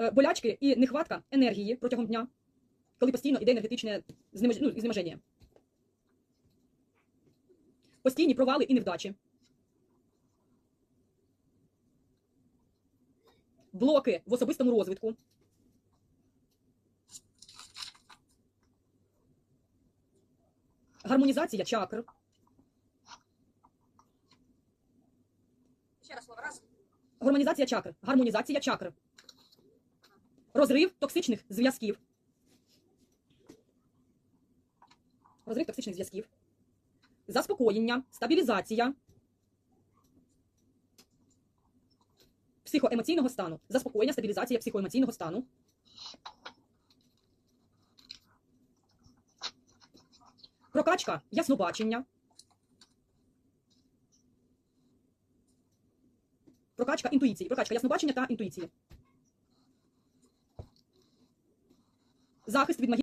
е, болячки і нехватка енергії протягом дня, коли постійно йде енергетичне ну, знеможення. Постійні провали і невдачі. Блоки в особистому розвитку. Гармонізація чакр. Ще раз слово раз. Гармонізація чакр. Гармонізація чакр. Розрив токсичних зв'язків. Розрив токсичних зв'язків. Заспокоєння, стабілізація. Психоемоційного стану. Заспокоєння, стабілізація психоемоційного стану. Прокачка яснобачення. Прокачка інтуїції. Прокачка яснобачення та інтуїції. Захист від магічних